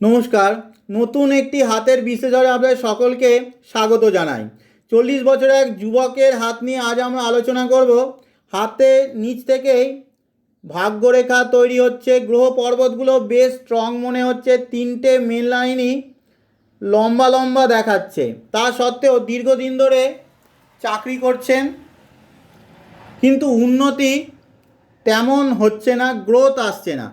নমস্কার, নতুন একটি হাতের বিশেষরে আপনাদের সকলকে স্বাগত জানাই। চল্লিশ বছরের এক যুবকের হাত নিয়ে আজ আমরা আলোচনা করব। হাতে নিচ থেকেই ভাগ্যরেখা তৈরি হচ্ছে, গ্রহ পর্বতগুলো বেশ স্ট্রং মনে হচ্ছে, তিনটে মেন লাইনই লম্বা লম্বা দেখাচ্ছে। তা সত্ত্বেও দীর্ঘদিন ধরে চাকরি করছেন, কিন্তু উন্নতি তেমন হচ্ছে না গ্রোথ আসছে না।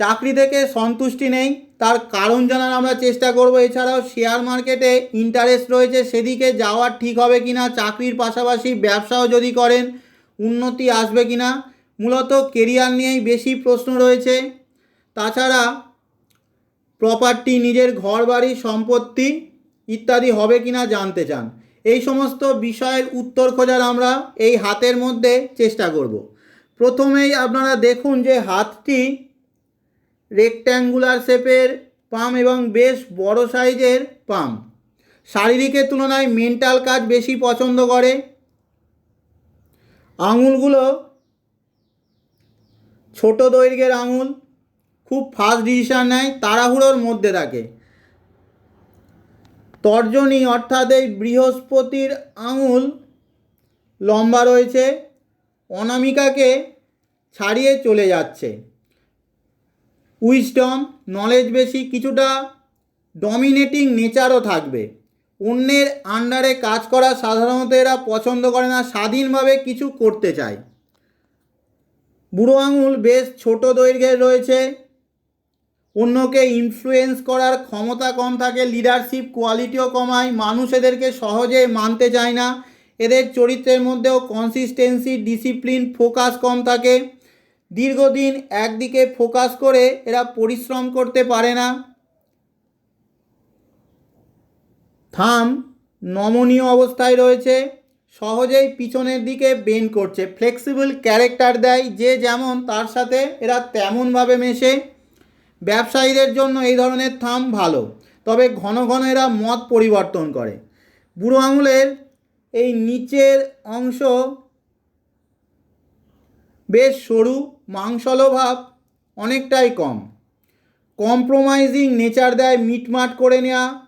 চাকরি থেকে সন্তুষ্টি নেই। তার কারণ জানার আমরা চেষ্টা করব। এছাড়াও শেয়ার মার্কেটে ইন্টারেস্ট রয়েছে। সেদিকে যাওয়া ঠিক হবে কি না চাকরির পাশাপাশি ব্যবসাও যদি করেন, উন্নতি আসবে কি না মূলত কেরিয়ার নিয়েই বেশি প্রশ্ন রয়েছে। তাছাড়া প্রপার্টি নিজের ঘর বাড়ি সম্পত্তি ইত্যাদি হবে কি না জানতে চান। এই সমস্ত বিষয়ের উত্তর খোঁজার আমরা এই হাতের মধ্যে চেষ্টা করব। প্রথমেই আপনারা দেখুন যে হাতটি রেক্ট্যাঙ্গুলার শেপের পাম এবং বেশ বড় সাইজের পাম শারীরিকের তুলনায় মেন্টাল কাজ বেশি পছন্দ করে। আঙুলগুলো ছোট দৈর্ঘ্যের আঙুল, খুব ফাস্ট ডিসিশান নেয়, তাড়াহুড়োর মধ্যে থাকে। তর্জনী অর্থাৎ এই বৃহস্পতির আঙুল লম্বা রয়েছে, অনামিকাকে ছাড়িয়ে চলে যাচ্ছে। উইজডম নলেজ বেশি, কিছুটা ডমিনেটিং নেচারও থাকবে। অন্যের আন্ডারে কাজ করা সাধারণত এরা পছন্দ করে না, স্বাধীনভাবে কিছু করতে চায়। বুড়ো আঙুল বেশ ছোট দৈর্ঘ্যের রয়েছে। অন্যকে ইনফ্লুয়েন্স করার ক্ষমতা কম থাকে লিডারশিপ কোয়ালিটিও কমায় মানুষ এদেরকে সহজে মানতে চায় না। এদের চরিত্রের মধ্যেও কনসিস্টেন্সি ডিসিপ্লিন ফোকাস কম থাকে। দীর্ঘদিন একদিকে ফোকাস করে এরা পরিশ্রম করতে পারে না। থাম, নমনীয় অবস্থায় রয়েছে। সহজেই পিছনের দিকে বেন্ড করছে। ফ্লেক্সিবল ক্যারেক্টার দেয় যে যেমন তার সাথে এরা তেমনভাবে মেশে। ব্যবসায়ীদের জন্য এই ধরনের থাম ভালো, তবে ঘন ঘন এরা মত পরিবর্তন করে। বুড়ো আঙুলের এই নিচের অংশ বেশ সরু মাংসল ভাব অনেকটাই কম। কম্প্রোমাইজিং নেচার দেয় মিটমাট করে নেওয়া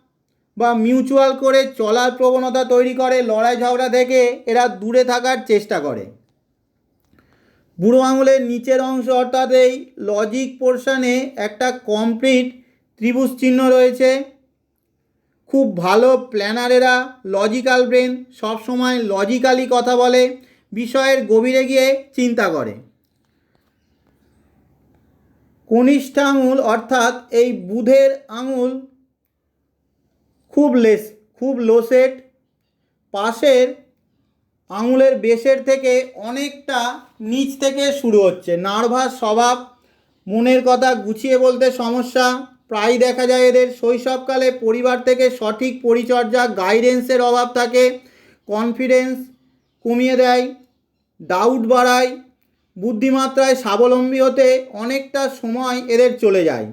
বা মিউচুয়াল করে চলার প্রবণতা তৈরি করে লড়াই ঝগড়া থেকে এরা দূরে থাকার চেষ্টা করে। বুড়ো আঙুলের নিচের অংশ অর্থাৎ এই লজিক পোর্শনে একটা কমপ্লিট ত্রিভুজ চিহ্ন রয়েছে। খুব ভালো প্ল্যানারেরা লজিক্যাল ব্রেন সবসময় লজিক্যালি কথা বলে, বিষয়ের গভীরে গিয়ে চিন্তা করে। কনিষ্ঠ আঙুল অর্থাৎ এই বুধের আঙুল খুব লেস, খুব লোসেট। পাশের আঙুলের বেশের থেকে অনেকটা নিচ থেকে শুরু হচ্ছে। নার্ভাস স্বভাব, মনের কথা গুছিয়ে বলতে সমস্যা। প্রায় দেখা যায় এদের শৈশবকালে পরিবার থেকে সঠিক পরিচর্যা গাইডেন্সের অভাব থাকে। কনফিডেন্স কমিয়ে দেয় ডাউট বাড়ায়। বুদ্ধিমাত্রায় স্বাবলম্বী হতে অনেকটা সময় এদের চলে যায়।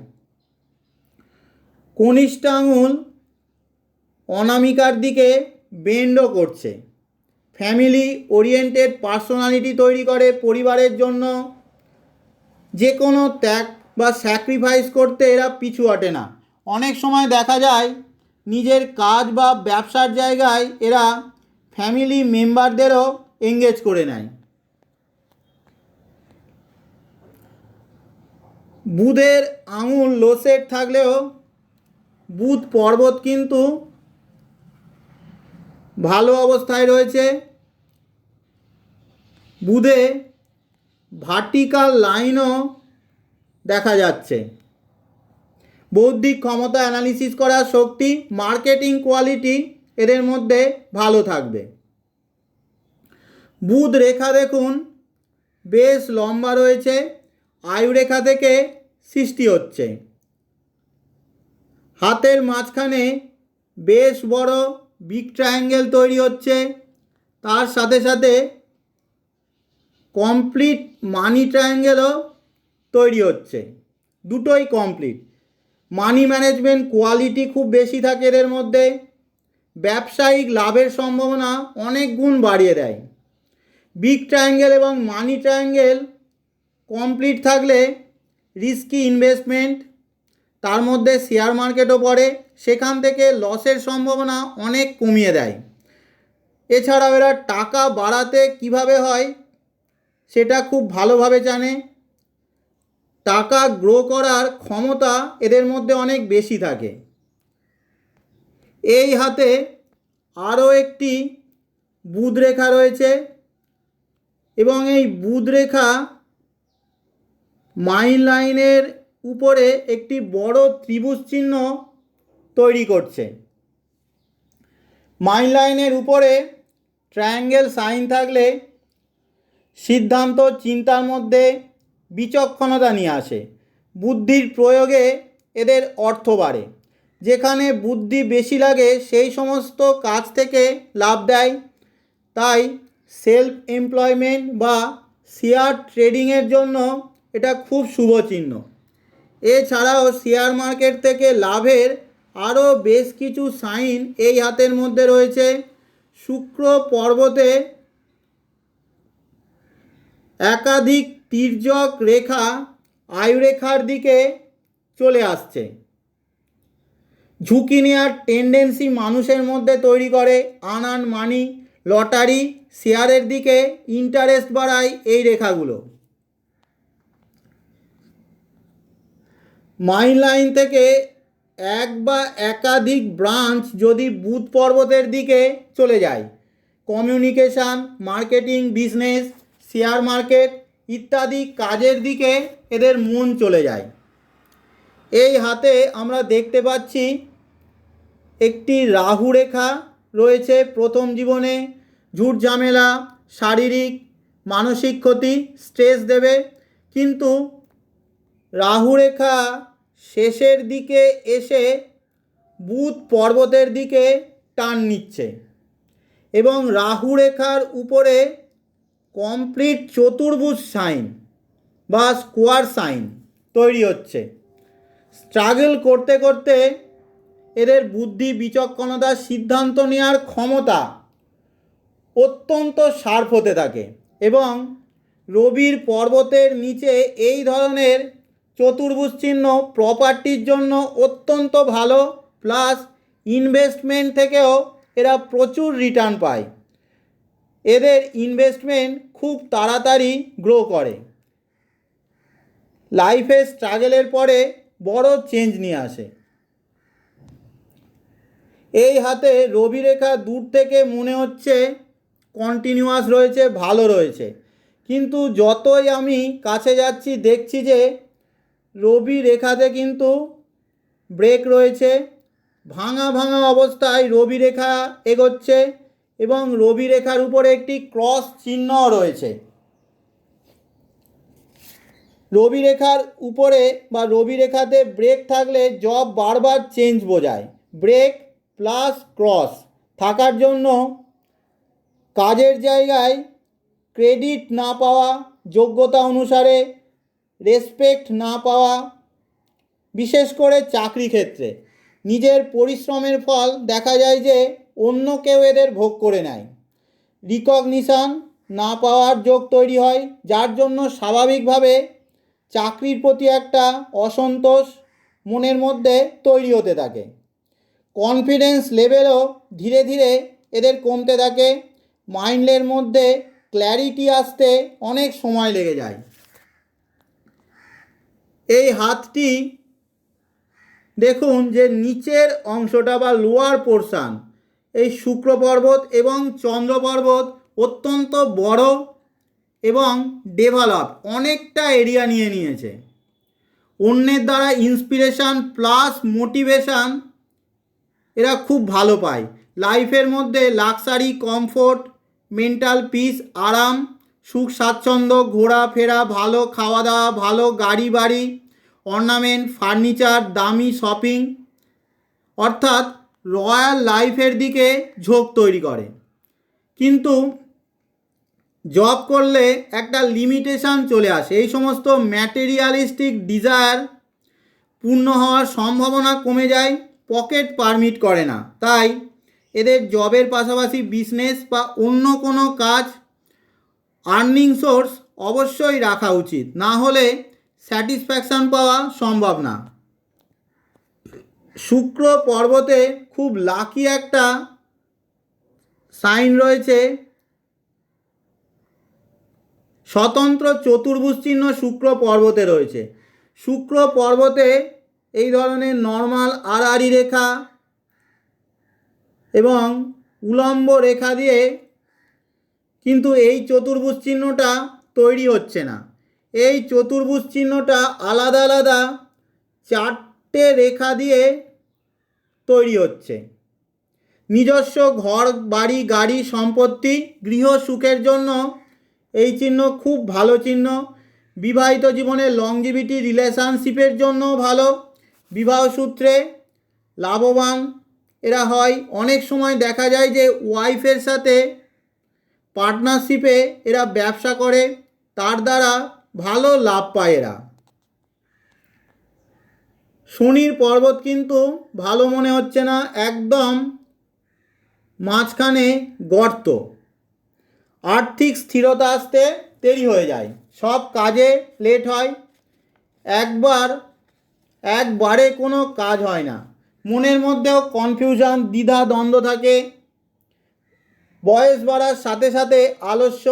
কনিষ্ঠ আঙুল অনামিকার দিকে বেন্ডও করছে। ফ্যামিলি ওরিয়েন্টেড পার্সোনালিটি তৈরি করে পরিবারের জন্য যে কোনো ত্যাগ বা স্যাক্রিফাইস করতে এরা পিছু হটে না। অনেক সময় দেখা যায় নিজের কাজ বা ব্যবসার জায়গায় এরা ফ্যামিলি মেম্বারদেরও এঙ্গেজ করে নেয়। বুধের আঙুল লোসেট থাকলেও বুধ পর্বত কিন্তু ভালো অবস্থায় রয়েছে। বুধে ভার্টিকাল লাইনও দেখা যাচ্ছে। বৌদ্ধিক ক্ষমতা অ্যানালিসিস করার শক্তি মার্কেটিং কোয়ালিটি এদের মধ্যে ভালো থাকবে। বুধ রেখা দেখুন, বেশ লম্বা রয়েছে। আয়ু রেখা থেকে সৃষ্টি হচ্ছে। হাতের মাঝখানে বেশ বড় বিগ ট্রায়াঙ্গেল তৈরি হচ্ছে। তার সাথে সাথে কমপ্লিট মানি ট্রায়াঙ্গেলও তৈরি হচ্ছে। দুটোই কমপ্লিট। মানি ম্যানেজমেন্ট কোয়ালিটি খুব বেশি থাকে এদের মধ্যে। ব্যবসায়িক লাভের সম্ভাবনা অনেক গুণ বাড়িয়ে দেয়। বিগ ট্রায়াঙ্গেল এবং মানি ট্রায়াঙ্গেল কমপ্লিট থাকলে রিস্কি ইনভেস্টমেন্ট তার মধ্যে শেয়ার মার্কেটও পড়ে, সেখান থেকে লসের সম্ভাবনা অনেক কমিয়ে দেয়। এছাড়াও এরা টাকা বাড়াতে কীভাবে হয়, সেটা খুব ভালোভাবে জানে। টাকা গ্রো করার ক্ষমতা এদের মধ্যে অনেক বেশি থাকে। এই হাতে আরও একটি বুধ রেখা রয়েছে এবং এই বুধ রেখা মাইন লাইনের উপরে একটি বড় ত্রিভুজ চিহ্ন তৈরি করছে। মাইন লাইনের উপরে ট্রায়াঙ্গেল সাইন থাকলে সিদ্ধান্ত চিন্তার মধ্যে বিচক্ষণতা নিয়ে আসে। বুদ্ধির প্রয়োগে এদের অর্থ বাড়ে। যেখানে বুদ্ধি বেশি লাগে, সেই সমস্ত কাজ থেকে লাভ দেয়। তাই সেলফ এমপ্লয়মেন্ট বা শেয়ার ট্রেডিংয়ের জন্য এটা খুব শুভ চিহ্ন। এছাড়াও শেয়ার মার্কেট থেকে লাভের আরও বেশ কিছু সাইন এই হাতের মধ্যে রয়েছে। শুক্র পর্বতে একাধিক তির্যক রেখা আয়ুরেখার দিকে চলে আসছে। ঝুঁকি নেওয়ার টেন্ডেন্সি মানুষের মধ্যে তৈরি করে। আনান মানি, লটারি শেয়ারের দিকে ইন্টারেস্ট বাড়ায় এই রেখাগুলো। মাইন লাইন থেকে এক বা একাধিক ব্রাঞ্চ যদি বুধ পর্বতের দিকে চলে যায়। Communication, marketing business, share market ইত্যাদি কাজের দিকে এদের মন চলে যায়। এই হাতে আমরা দেখতে পাচ্ছি একটি রাহু রেখা রয়েছে প্রথম জীবনে। ঝুট ঝামেলা, শারীরিক, মানসিক ক্ষতি স্ট্রেস দেবে। কিন্তু রাহু রেখা শেষের দিকে এসে বুধ পর্বতের দিকে টান নিচ্ছে এবং রাহু রেখার উপরে কমপ্লিট চতুর্ভুজ সাইন বা স্কোয়ার সাইন তৈরি হচ্ছে। স্ট্রাগল করতে করতে এদের বুদ্ধি বিচক্ষণতা সিদ্ধান্ত নেওয়ার ক্ষমতা অত্যন্ত শার্প হতে থাকে এবং রবির পর্বতের নিচে এই ধরনের চতুর্ভুজ চিহ্ন প্রপার্টির জন্য অত্যন্ত ভালো প্লাস ইনভেস্টমেন্ট থেকেও এরা প্রচুর রিটার্ন পায়। এদের ইনভেস্টমেন্ট খুব তাড়াতাড়ি গ্রো করে। লাইফে স্ট্রাগলের পরে বড় চেঞ্জ নিয়ে আসে। এই হাতে রবি রেখা দূর থেকে মনে হচ্ছে কন্টিনিউয়াস রয়েছে, ভালো রয়েছে। কিন্তু যতই আমি কাছে যাচ্ছি, দেখছি যে রবি রেখাতে কিন্তু ব্রেক রয়েছে। ভাঙা ভাঙা অবস্থায় রবি রেখা এগোচ্ছে এবং রবি রেখার উপরে একটি ক্রস চিহ্ন রয়েছে। রবি রেখার উপরে বা রবি রেখাতে ব্রেক থাকলে জব বারবার চেঞ্জ বোঝায়। ব্রেক প্লাস ক্রস থাকার জন্য কাজের জায়গায় ক্রেডিট না পাওয়া যোগ্যতা অনুসারে রেসপেক্ট না পাওয়া, বিশেষ করে চাকরি ক্ষেত্রে। নিজের পরিশ্রমের ফল দেখা যায় যে অন্য কেউ এদের ভোগ করে নেয়। রিকগনিশান না পাওয়ার যোগ তৈরি হয়, যার জন্য স্বাভাবিকভাবে চাকরির প্রতি একটা অসন্তোষ মনের মধ্যে তৈরি হতে থাকে। কনফিডেন্স লেভেলও ধীরে ধীরে এদের কমতে থাকে। মাইন্ডের মধ্যে ক্ল্যারিটি আসতে অনেক সময় লেগে যায়। এই হাতটি দেখুন যে নিচের অংশটা বা লোয়ার পোর্শান এই শুক্র পর্বত এবং চন্দ্র পর্বত অত্যন্ত বড় এবং ডেভেলপ অনেকটা এরিয়া নিয়ে নিয়েছে। অন্যের দ্বারা ইন্সপিরেশান প্লাস মোটিভেশান এরা খুব ভালো পায়। লাইফের মধ্যে লাক্সারি কমফোর্ট মেন্টাল পিস আরাম সুখ, স্বাচ্ছন্দ্য ঘোরাফেরা ভালো খাওয়া দাওয়া, ভালো গাড়ি বাড়ি অর্নামেন্ট ফার্নিচার দামি শপিং অর্থাৎ রয়্যাল লাইফের দিকে ঝোঁক তৈরি করে। কিন্তু জব করলে একটা লিমিটেশান চলে আসে। এই সমস্ত ম্যাটেরিয়ালিস্টিক ডিজায়ার পূর্ণ হওয়ার সম্ভাবনা কমে যায় পকেট পারমিট করে না। তাই এদের জবের পাশাপাশি বিজনেস বা অন্য কোনো কাজ আর্নিং সোর্স অবশ্যই রাখা উচিত। না হলে স্যাটিসফ্যাকশান পাওয়া সম্ভব না। শুক্র পর্বতে খুব লাকি একটা সাইন রয়েছে। স্বতন্ত্র চতুর্ভুজ চিহ্ন শুক্র পর্বতে রয়েছে। শুক্র পর্বতে এই ধরনের নর্মাল আড়াআড়ি রেখা এবং উলম্ব রেখা দিয়ে কিন্তু এই চতুর্ভুজ চিহ্নটা তৈরি হচ্ছে না। এই চতুর্ভুজ চিহ্নটা আলাদা আলাদা চারটে রেখা দিয়ে তৈরি হচ্ছে। নিজস্ব ঘর, বাড়ি, গাড়ি, সম্পত্তি, গৃহ, সুখের জন্য এই চিহ্ন খুব ভালো চিহ্ন। বিবাহিত জীবনে লংজিভিটি রিলেশনশিপের জন্য ভালো। বিবাহ সূত্রে লাভবান এরা হয়। অনেক সময় দেখা যায় যে ওয়াইফের সাথে পার্টনারশিপে এরা ব্যবসা করে, তার দ্বারা ভালো লাভ পায় এরা। শনির পর্বত কিন্তু ভালো মনে হচ্ছে না, একদম মাঝখানে গর্ত। আর্থিক স্থিরতা আসতে দেরি হয়ে যায়, সব কাজে লেট হয়। একবার, একবারে কোনো কাজ হয় না। মনের মধ্যেও কনফিউশন দ্বিধা, দ্বন্দ্ব থাকে। বয়স বাড়ার সাথে সাথে আলস্য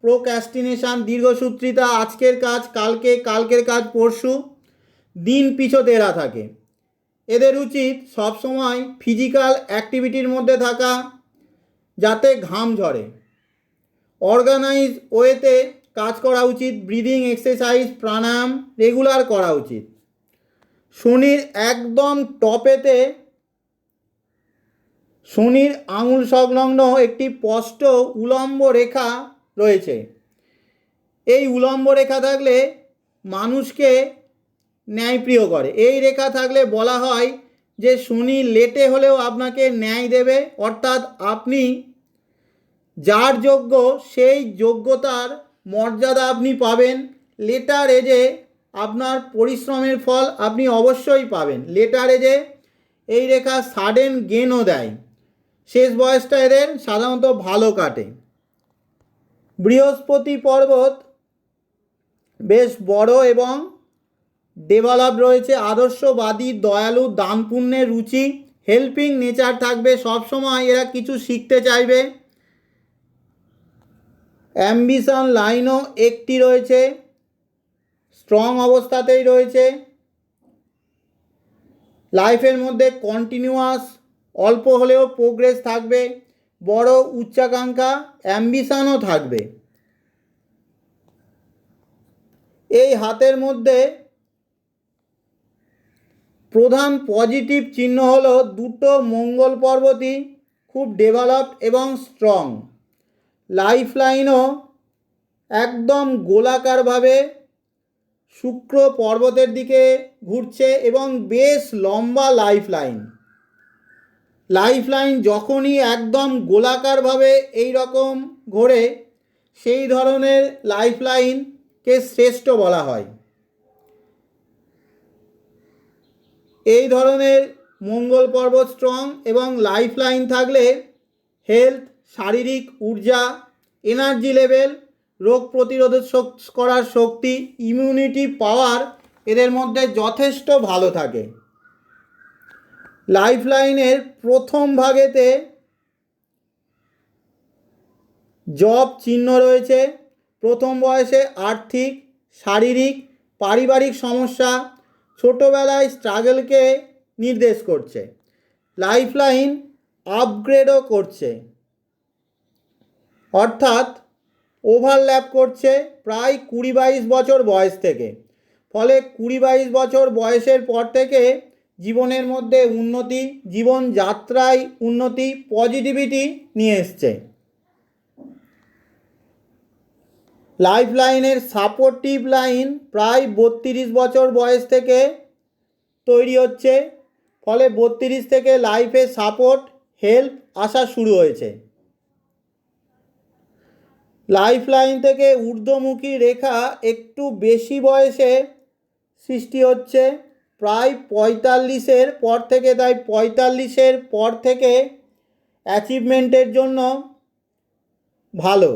প্রোক্যাস্টিনেশন দীর্ঘসূত্রিতা, আজকের কাজ, কালকে, কালকের কাজ, পরশু, দিন পিছোতে এরা থাকে। এদের উচিত সবসময় ফিজিক্যাল অ্যাক্টিভিটির মধ্যে থাকা, যাতে ঘাম ঝরে। অর্গানাইজ ওয়েতে কাজ করা উচিত ব্রিদিং এক্সারসাইজ প্রাণায়াম রেগুলার করা উচিত। শনির একদম টপেতে শনির আঙুল সংলগ্ন একটি স্পষ্ট উলম্ব রেখা রয়েছে। এই উলম্ব রেখা থাকলে মানুষকে ন্যায়প্রিয় করে। এই রেখা থাকলে বলা হয় যে শনি লেটে হলেও আপনাকে ন্যায় দেবে। অর্থাৎ আপনি যার যোগ্য, সেই যোগ্যতার মর্যাদা আপনি পাবেন। লেটার এজে আপনার পরিশ্রমের ফল আপনি অবশ্যই পাবেন। লেটার এজে এই রেখা সাডেন গেনও দেয়। শেষ বয়সটা এদের সাধারণত ভালো কাটে। বৃহস্পতি পর্বত বেশ বড় এবং ডেভেলপ রয়েছে আদর্শবাদী, দয়ালু দান পুণ্যের রুচি হেল্পিং নেচার থাকবে সবসময়, এরা কিছু শিখতে চাইবে। অ্যাম্বিশন লাইনও একটি রয়েছে স্ট্রং অবস্থাতেই রয়েছে। লাইফের মধ্যে কন্টিনিউয়াস অল্প হলেও প্রোগ্রেস থাকবে, বড় উচ্চাকাঙ্ক্ষা অ্যাম্বিশনও থাকবে। এই হাতের মধ্যে প্রধান পজিটিভ চিহ্ন হলো দুটো মঙ্গল পর্বতই খুব ডেভেলপড এবং স্ট্রং লাইফ লাইনও একদম গোলাকারভাবে শুক্র পর্বতের দিকে ঘুরছে এবং বেশ লম্বা লাইফ লাইন লাইফ লাইন যখনই একদম গোলাকারভাবে এই রকম ঘোরে, সেই ধরনের লাইফ লাইনকে শ্রেষ্ঠ বলা হয়। এই ধরনের মঙ্গল পর্বত স্ট্রং এবং লাইফ লাইন থাকলে হেলথ শারীরিক ঊর্জা এনার্জি লেভেল রোগ প্রতিরোধ করার শক্তি ইমিউনিটি পাওয়ার এদের মধ্যে যথেষ্ট ভালো থাকে। লাইফ লাইনের প্রথম ভাগেতে জব চিহ্ন রয়েছে। প্রথম বয়সে আর্থিক, শারীরিক, পারিবারিক সমস্যা ছোটোবেলায় স্ট্রাগলকে নির্দেশ করছে। লাইফ লাইন আপগ্রেডও করছে। অর্থাৎ ওভারল্যাপ করছে প্রায় কুড়ি বাইশ বছর বয়স থেকে। ফলে কুড়ি বাইশ বছর বয়সের পর থেকে জীবনের মধ্যে উন্নতি জীবনযাত্রায় উন্নতি পজিটিভিটি নিয়ে এসছে। লাইফ লাইনের সাপোর্টিভ লাইন প্রায় বত্রিশ বছর বয়স থেকে তৈরি হচ্ছে। ফলে বত্রিশ থেকে লাইফে সাপোর্ট হেল্প আসা শুরু হয়েছে। লাইফ লাইন থেকে ঊর্ধ্বমুখী রেখা একটু বেশি বয়সে সৃষ্টি হচ্ছে। প্রায় পঁয়তাল্লিশের পর থেকে, তাই পঁয়তাল্লিশের পর থেকে অ্যাচিভমেন্টের জন্য ভালো।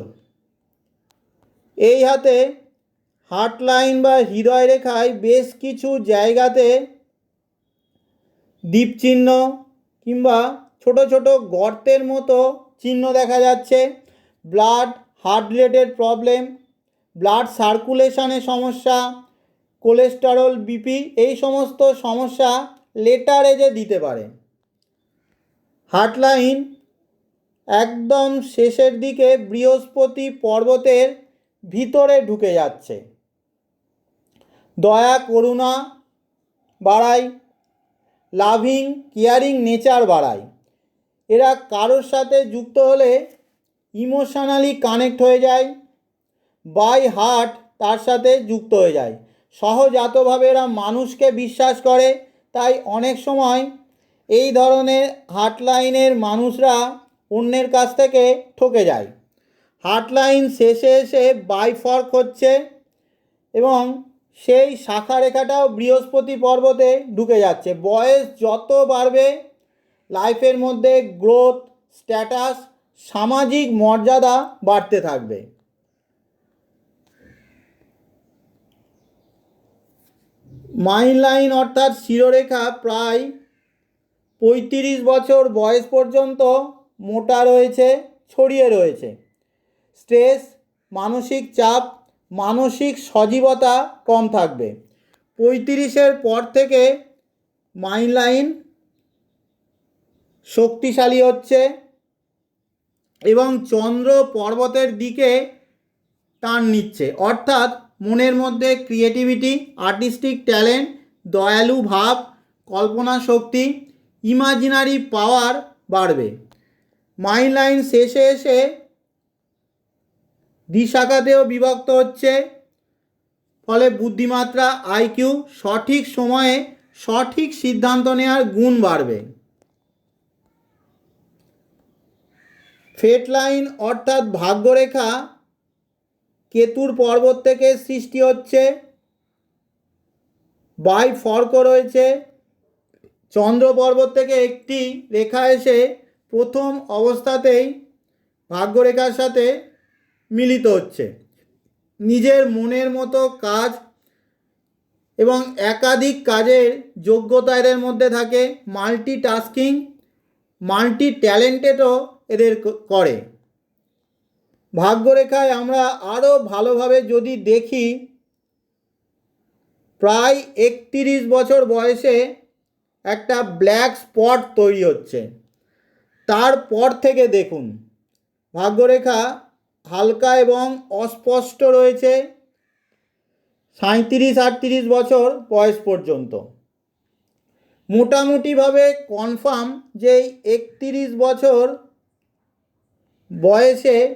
এই হাতে হার্ট লাইন বা হৃদয় রেখায় বেশ কিছু জায়গাতে দ্বীপ চিহ্ন কিংবা ছোট ছোট গর্তের মতো চিহ্ন দেখা যাচ্ছে। Blood heart related problem blood সার্কুলেশনের সমস্যা কোলেস্টেরল, বিপি এই সমস্ত সমস্যা লেটার এজে দিতে পারে। হার্টলাইন একদম শেষের দিকে বৃহস্পতি পর্বতের ভিতরে ঢুকে যাচ্ছে। দয়া, করুণা বাড়ায়, লাভিং, কেয়ারিং নেচার বাড়ায়। এরা কারোর সাথে যুক্ত হলে ইমোশনালি কানেক্ট হয়ে যায়, বাই হার্ট তার সাথে যুক্ত হয়ে যায়। সহজাতভাবে এরা মানুষকে বিশ্বাস করে। তাই অনেক সময় এই ধরনের হাটলাইনের মানুষরা অন্যের কাছ থেকে ঠকে যায়। হাটলাইন শেষে এসে বাইফর্ক হচ্ছে এবং সেই শাখা রেখাটাও বৃহস্পতি পর্বতে ঢুকে যাচ্ছে। বয়স যত বাড়বে, লাইফের মধ্যে গ্রোথ, স্ট্যাটাস, সামাজিক মর্যাদা বাড়তে থাকবে। মাইন লাইন অর্থাৎ শিরোরেখা প্রায় পঁয়ত্রিশ বছর বয়স পর্যন্ত মোটা রয়েছে, ছড়িয়ে রয়েছে। স্ট্রেস, মানসিক চাপ, মানসিক সজীবতা কম থাকবে। পঁয়ত্রিশের পর থেকে মাইন লাইন শক্তিশালী হচ্ছে এবং চন্দ্র পর্বতের দিকে টান নিচ্ছে। অর্থাৎ মনের মধ্যে ক্রিয়েটিভিটি আর্টিস্টিক ট্যালেন্ট দয়ালু ভাব, কল্পনা শক্তি ইমাজিনারি পাওয়ার বাড়বে। মাইন্ড লাইন শেষে এসে দ্বিশাখাতেও বিভক্ত হচ্ছে। ফলে বুদ্ধিমাত্রা আইকিউ সঠিক সময়ে সঠিক সিদ্ধান্ত নেওয়ার গুণ বাড়বে। ফেট লাইন অর্থাৎ ভাগ্যরেখা কেতুর পর্বত থেকে সৃষ্টি হচ্ছে। বাই ফর্ক রয়েছে। চন্দ্র পর্বত থেকে একটি রেখা এসে প্রথম অবস্থাতেই ভাগ্যরেখার সাথে মিলিত হচ্ছে। নিজের মনের মতো কাজ এবং একাধিক কাজের যোগ্যতা এদের মধ্যে থাকে। মাল্টি টাস্কিং মাল্টি ট্যালেন্টেডও এদের করে। ভাগ্যরেখায় আমরা আরও ভালোভাবে যদি দেখি, প্রায় একতিরিশ বছর বয়সে একটা ব্ল্যাক স্পট তৈরি হচ্ছে। তারপর থেকে দেখুন, ভাগ্যরেখা হালকা এবং অস্পষ্ট রয়েছে সাঁত্রিশ আটত্রিশ বছর বয়স পর্যন্ত। মোটামুটিভাবে কনফার্ম যে একতিরিশ বছর বয়সে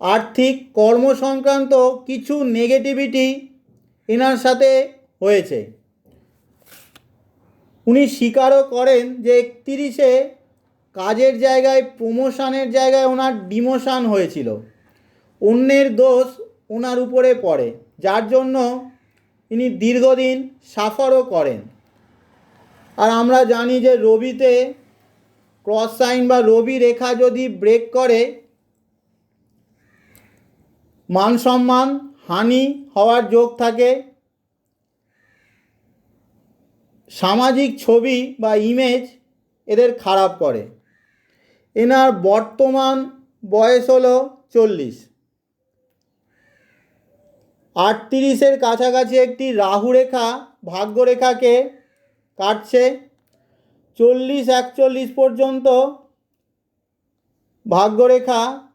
আর্থিক কর্ম সংক্রান্ত কিছু নেগেটিভিটি এনার সাথে হয়েছে। উনি স্বীকারও করেন যে একতিরিশে কাজের জায়গায় প্রমোশনের জায়গায় ওনার ডিমোশন হয়েছিল। অন্যের দোষ ওনার উপরে পড়ে, যার জন্য ইনি দীর্ঘদিন সাফারও করেন। আর আমরা জানি যে রবিতে ক্রস সাইন বা রবি রেখা যদি ব্রেক করে মান সম্মান, হানি হওয়ার যোগ থাকে। সামাজিক ছবি বা ইমেজ এদের খারাপ করে। এনার বর্তমান বয়স হলো চল্লিশ। আটত্রিশের কাছাকাছি একটি রাহু রাহুরেখা ভাগ্যরেখাকে কাটছে। চল্লিশ একচল্লিশ পর্যন্ত ভাগ্যরেখা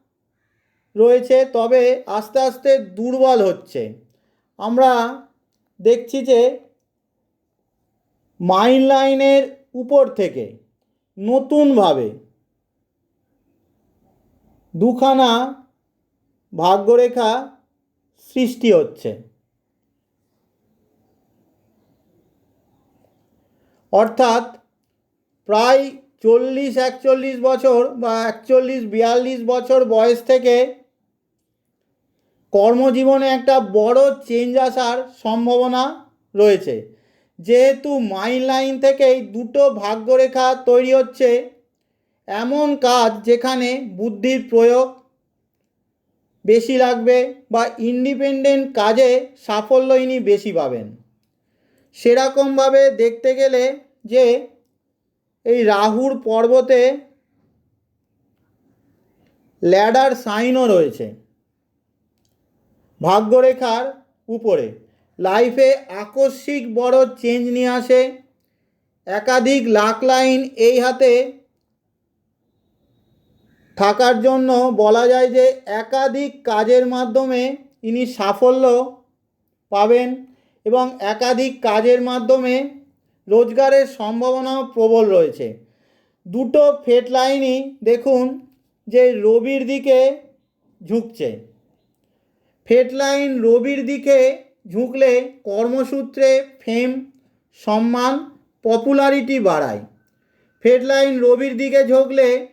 রয়েছে, তবে আস্তে আস্তে দুর্বল হচ্ছে। আমরা দেখছি যে মাইন লাইনের উপর থেকে নতুনভাবে দুখানা ভাগ্যরেখা সৃষ্টি হচ্ছে। অর্থাৎ প্রায় চল্লিশ, একচল্লিশ বছর বা একচল্লিশ, বিয়াল্লিশ বছর বয়স থেকে কর্মজীবনে একটা বড় চেঞ্জ আসার সম্ভাবনা রয়েছে। যেহেতু মাইন লাইন থেকেই দুটো ভাগ্যরেখা তৈরি হচ্ছে, এমন কাজ যেখানে বুদ্ধির প্রয়োগ বেশি লাগবে বা ইন্ডিপেন্ডেন্ট কাজে সাফল্য ইনি বেশি পাবেন। সেরকমভাবে দেখতে গেলে যে এই রাহুর পর্বতে ল্যাডার সাইনও রয়েছে। ভাগ্যরেখার উপরে। লাইফে আকস্মিক বড় চেঞ্জ নিয়ে আসে। একাধিক লাখ লাইন এই হাতে থাকার জন্য বলা যায় যে একাধিক কাজের মাধ্যমে ইনি সাফল্য পাবেন এবং একাধিক কাজের মাধ্যমে রোজগারের সম্ভাবনাও প্রবল রয়েছে। দুটো ফেট লাইনই দেখুন যে রবির দিকে ঝুঁকছে। ফেট লাইন রবির দিকে ঝুঁকলে কর্মসূত্রে ফেম, সম্মান, পপুলারিটি বাড়ায়। ফেডলাইন রবির দিকে ঝুঁকলে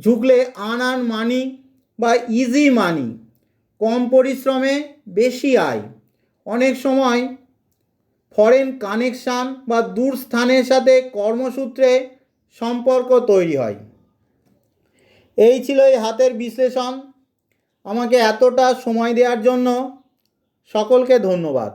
ঝুঁকলে আন আন মানি বা ইজি মানি, কম পরিশ্রমে বেশি আয়। অনেক সময় ফরেন কানেকশান বা দূর স্থানের সাথে কর্মসূত্রে সম্পর্ক তৈরি হয়। এই ছিল এই হাতের বিশ্লেষণ। আমাকে এতটা সময় দেওয়ার জন্য সকলকে ধন্যবাদ।